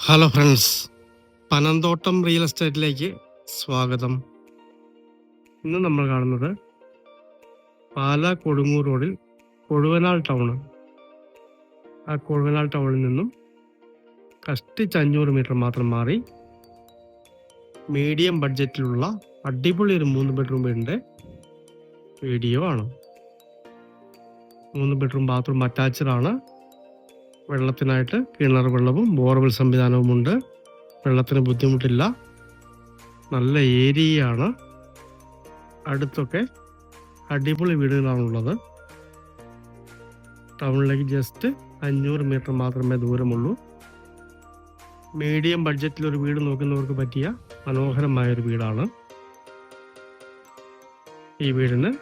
Hello friends Panamthottam real എസ്റ്റേറ്റിലേക്ക് സ്വാഗതം. ഇന്ന് നമ്മൾ കാണുന്നത് പാലാ കൊടുങ്ങൂർ റോഡിൽ കൊഴുവനാൽ ടൗണ് ആ കൊഴുവനാൽ ടൗണിൽ നിന്നും കഷ്ടിച്ച് അഞ്ഞൂറ് മീറ്റർ മാത്രം മാറി മീഡിയം ബഡ്ജറ്റിലുള്ള അടിപൊളി ഒരു മൂന്ന് ബെഡ്റൂം വീടിന്റെ വീഡിയോ ആണ്. മൂന്ന് ബെഡ്റൂം ബാത്റൂം അറ്റാച്ച്ഡ് ആണ്. വെള്ളത്തിനായിട്ട് കിണർ വെള്ളവും ബോർവെൽ സംവിധാനവുമുണ്ട്. വെള്ളത്തിന് ബുദ്ധിമുട്ടില്ല. നല്ല ഏരിയയാണ്. അടുത്തൊക്കെ അടിപൊളി വീടുകളാണുള്ളത് ടൗണിലേക്ക് ജസ്റ്റ് അഞ്ഞൂറ് മീറ്റർ മാത്രമേ ദൂരമുള്ളൂ. മീഡിയം ബഡ്ജറ്റിൽ ഒരു വീട് നോക്കുന്നവർക്ക് പറ്റിയ മനോഹരമായൊരു വീടാണ്. ഈ വീടിന്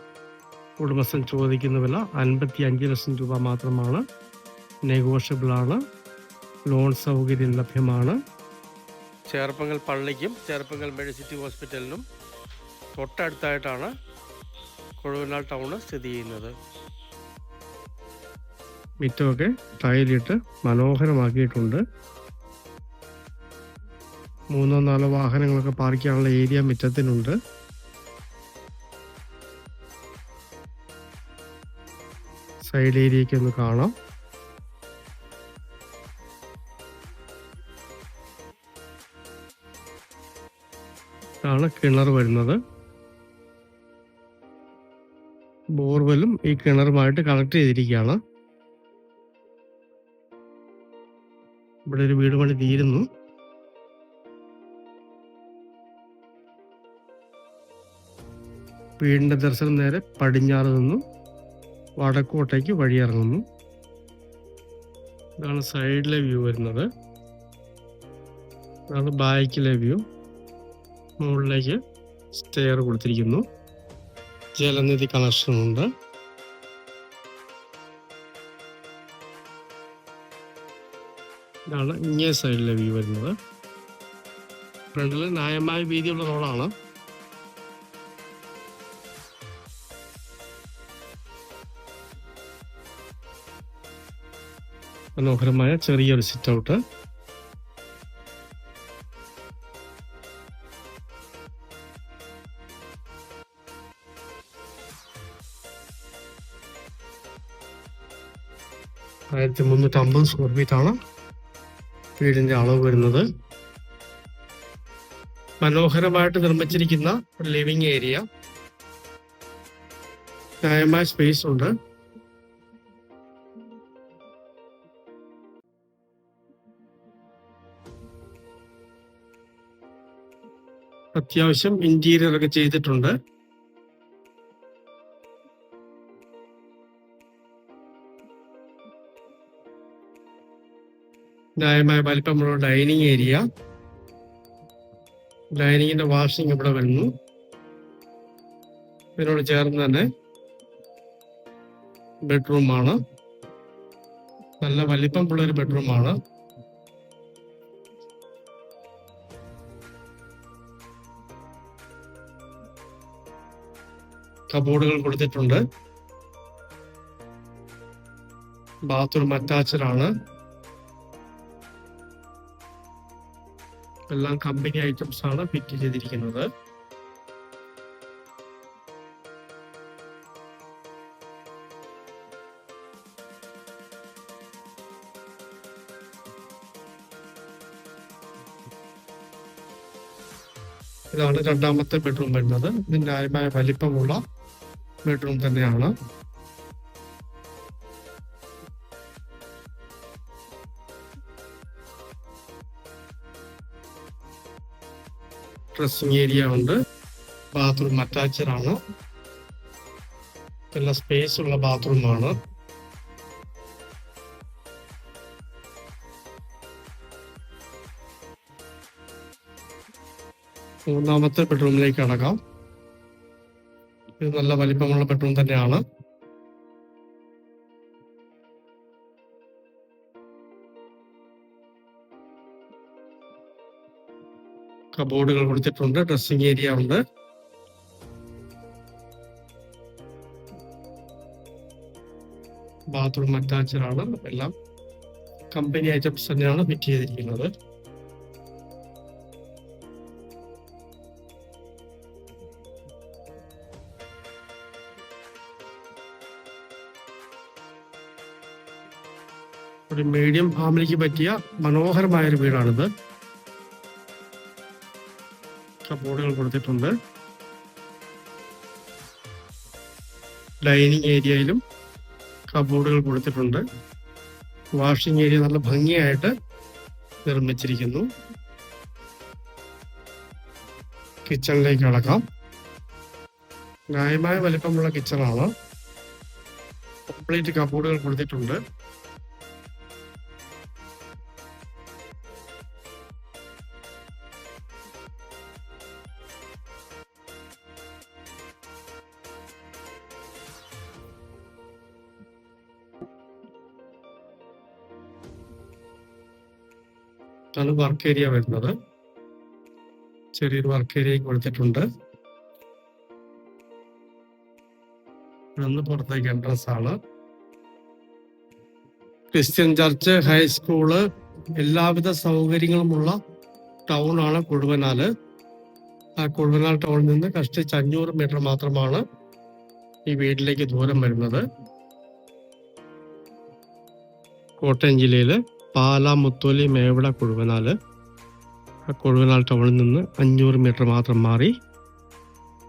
ഉടമസ്ഥൻ ചോദിക്കുന്ന വില അൻപത്തി അഞ്ച് ലക്ഷം രൂപ മാത്രമാണ്. നെഗോഷ്യബിൾ ആണ് ലോൺ സൗകര്യം ലഭ്യമാണ്. ചേർപ്പങ്ങൽ പള്ളിക്കും ചേർപ്പങ്ങൽ മെഡിസിറ്റി ഹോസ്പിറ്റലിനും തൊട്ടടുത്തായിട്ടാണ് കൊഴുവനാൽ ടൗണ് സ്ഥിതി ചെയ്യുന്നത്. മിറ്റമൊക്കെ ടൈലിട്ട് മനോഹരമാക്കിയിട്ടുണ്ട്. മൂന്നോ നാലോ വാഹനങ്ങളൊക്കെ പാർക്ക് ചെയ്യാനുള്ള ഏരിയ മിറ്റത്തിനുണ്ട്. സൈഡ് ഏരിയയ്ക്ക് ഒന്ന് കാണാം. ആണ് കിണർ വരുന്നത്. ബോർവെല്ലും ഈ കിണറുമായിട്ട് കണക്ട് ചെയ്തിരിക്കുകയാണ്. ഇവിടെ ഒരു വീട് പണി തീരുന്നു വീടിന്റെ ദർശനം നേരെ പടിഞ്ഞാറ് നിന്നും. വടക്കോട്ടേക്ക് വഴിയിറങ്ങുന്നു. ഇതാണ് സൈഡിലെ വ്യൂ വരുന്നത്. ഇതാണ് ബാക്കിലെ വ്യൂ മുകളിലേക്ക് സ്റ്റെയർ കൊടുത്തിരിക്കുന്നു. ജലനിധി കണക്ഷൻ ഉണ്ട്. ഇതാണ് ഇങ്ങേ സൈഡിലെ വ്യൂ വരുന്നത്. ഫ്രണ്ടിൽ ന്യായമായ വീതിയുള്ള റോഡാണ് മനോഹരമായ ചെറിയൊരു സിറ്റ് ഔട്ട് ആയിരത്തി മുന്നൂറ്റി അമ്പത് സ്ക്വയർ ഫീറ്റാണ് ആണ് വീടിന്റെ അളവ് വരുന്നത്. മനോഹരമായിട്ട് നിർമ്മിച്ചിരിക്കുന്ന ഒരു ലിവിംഗ് ഏരിയ ന്യായമായ സ്പേസ് ഉണ്ട്. അത്യാവശ്യം ഇന്റീരിയർ ഒക്കെ ചെയ്തിട്ടുണ്ട്. ന്യായമായ വലിപ്പമുള്ള ഡൈനിങ് ഏരിയ. ഡൈനിങ്ങിന്റെ വാഷിംഗ് ഇവിടെ വരുന്നു ഇതിനോട് ചേർന്ന് തന്നെ ബെഡ്റൂമാണ്. നല്ല വലിപ്പമുള്ള ഒരു ബെഡ്റൂമാണ്. കബോർഡുകൾ കൊടുത്തിട്ടുണ്ട്. ബാത്റൂം അറ്റാച്ച്ഡ് ആണ്. എല്ലാം കമ്പനി ഐറ്റംസ് ആണ് ഫിറ്റ് ചെയ്തിരിക്കുന്നത്. ഇതാണ് രണ്ടാമത്തെ ബെഡ്റൂം വരുന്നത്. ഇതിന്റെ ആയമായ വലിപ്പമുള്ള ബെഡ്റൂം തന്നെയാണ്. ഡ്രസ്സിംഗ് ഏരിയ ഉണ്ട്. ബാത്റൂം അറ്റാച്ച്ഡ് ആണ് നല്ല സ്പേസ് ഉള്ള ബാത്റൂമാണ്. മൂന്നാമത്തെ ബെഡ്റൂമിലേക്ക് അടക്കാം ഇത് നല്ല വലിപ്പമുള്ള ബെഡ്റൂം തന്നെയാണ്. കബോർഡുകൾ കൊടുത്തിട്ടുണ്ട് ഡ്രസ്സിംഗ് ഏരിയ ഉണ്ട്. ബാത്റൂം അറ്റാച്ച്ഡ് ആണ് എല്ലാം കമ്പനി ഐറ്റംസ് തന്നെയാണ് ഫിറ്റ് ചെയ്തിരിക്കുന്നത്. ഒരു മീഡിയം ഫാമിലിക്ക് പറ്റിയ മനോഹരമായ ഒരു വീടാണിത്. കബോർഡുകൾ കൊടുത്തിട്ടുണ്ട്. ഡൈനിങ് ഏരിയയിലും കബോർഡുകൾ കൊടുത്തിട്ടുണ്ട്. വാഷിംഗ് ഏരിയ നല്ല ഭംഗിയായിട്ട് നിർമ്മിച്ചിരിക്കുന്നു. കിച്ചണിലേക്ക് കിടക്കാം. ന്യായമായ വലിപ്പമുള്ള കിച്ചണാണ്. കംപ്ലീറ്റ് കബോർഡുകൾ കൊടുത്തിട്ടുണ്ട്. ഇതാണ് വർക്ക് ഏരിയ വരുന്നത്. ചെറിയൊരു വർക്ക് ഏരിയയും കൊടുത്തിട്ടുണ്ട്. പുറത്തേക്ക് എൻട്രൻസ് ആണ്. ക്രിസ്ത്യൻ ചർച്ച് ഹൈസ്കൂൾ എല്ലാവിധ സൗകര്യങ്ങളുമുള്ള ടൗൺ ആണ് കുഴുവനാല് ആ കുഴുവനാൽ ടൗണിൽ നിന്ന് കഷ്ടിച്ച് അഞ്ഞൂറ് മീറ്റർ മാത്രമാണ് ഈ വീട്ടിലേക്ക് ദൂരം വരുന്നത്. കോട്ടയം ജില്ലയിൽ. പാലാ മുത്തോലി മേവിട കൊഴുവനാൽ. ആ കുഴുവനാൽ ടൗണിൽ നിന്ന് അഞ്ഞൂറ് മീറ്റർ മാത്രം മാറി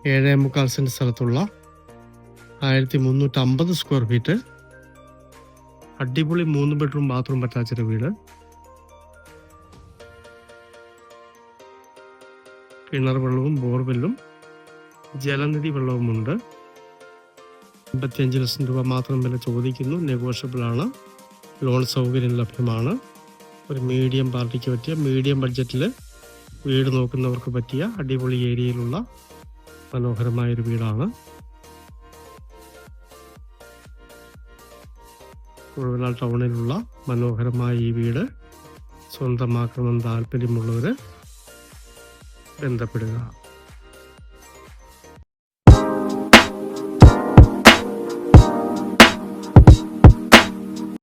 ഏഴേ മുക്കാൽ സെന്റ് സ്ഥലത്തുള്ള ആയിരത്തി മുന്നൂറ്റമ്പത് സ്ക്വയർ ഫീറ്റ് അടിപൊളി മൂന്ന് ബെഡ്റൂം ബാത്റൂം അറ്റാച്ച്ഡ് വീട്. കിണർ വെള്ളവും ബോർവെല്ലും ജലനിധി വെള്ളവുമുണ്ട്. അമ്പത്തിയഞ്ച് ലക്ഷം രൂപ മാത്രം വില ചോദിക്കുന്നു. നെഗോഷ്യബിൾ ആണ് ലോൺ സൗകര്യം ലഭ്യമാണ്. ഒരു മീഡിയം പാർട്ടിക്ക് പറ്റിയ മീഡിയം ബഡ്ജറ്റിൽ വീട് നോക്കുന്നവർക്ക് പറ്റിയ അടിപൊളി ഏരിയയിലുള്ള മനോഹരമായൊരു വീടാണ്. കുഴവനാൽ ടൗണിലുള്ള മനോഹരമായ ഈ വീട് സ്വന്തമാക്കണമെന്ന് താല്പര്യമുള്ളവർ ബന്ധപ്പെടുക.